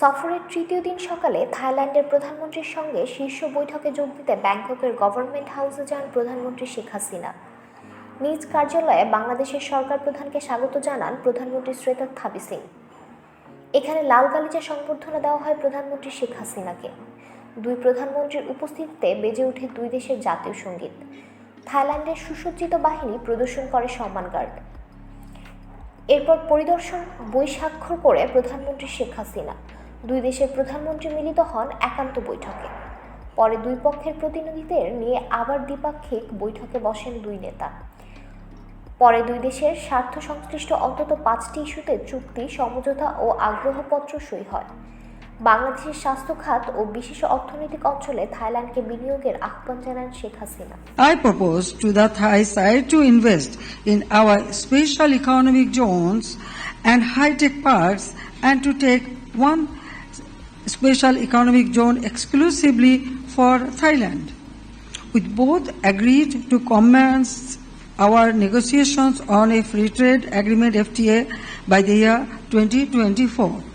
সফরের তৃতীয় দিন সকালে থাইল্যান্ডের প্রধানমন্ত্রীর সঙ্গে শীর্ষ বৈঠকে যোগ দিতে ব্যাংককের গভর্নমেন্ট হাউসে যান প্রধানমন্ত্রী শেখ হাসিনা। নিজ কার্যালয়ে বাংলাদেশের সরকার প্রধানকে স্বাগত জানান প্রধানমন্ত্রী শ্রেতক থাবি সিং। এখানে লাল গালিচা সংবর্ধনা দেওয়া হয় প্রধানমন্ত্রী শেখ হাসিনাকে। দুই প্রধানমন্ত্রীর উপস্থিতিতে বেজে ওঠে দুই দেশের জাতীয় সংগীত। থাইল্যান্ডের সুসজ্জিত বাহিনী প্রদর্শন করে সম্মান গার্ড। এরপর পরিদর্শন বই স্বাক্ষর করে প্রধানমন্ত্রী শেখ হাসিনা। দুই দেশের প্রধানমন্ত্রী মিলিত হন একান্ত বৈঠকে। পরে দুই পক্ষের প্রতিনিধিদের নিয়ে আবার দ্বিপাক্ষিক বৈঠকে বসেন দুই নেতা। পরে দুই দেশের স্বার্থ সংশ্লিষ্ট অন্তত পাঁচটি ইস্যুতে চুক্তি, সমঝোতা ও আগ্রহপত্র সই হয়। বাংলাদেশের স্বাস্থ্য খাত ও বিশেষ অর্থনৈতিক অঞ্চলে থাইল্যান্ডকে বিনিয়োগের আহ্বান জানান Sheikh Hasina. I propose to the Thai side to invest in our special economic zones and high-tech parks to take one special economic zone exclusively for Thailand. We both agreed to commence our negotiations on a free trade agreement FTA by the year 2024.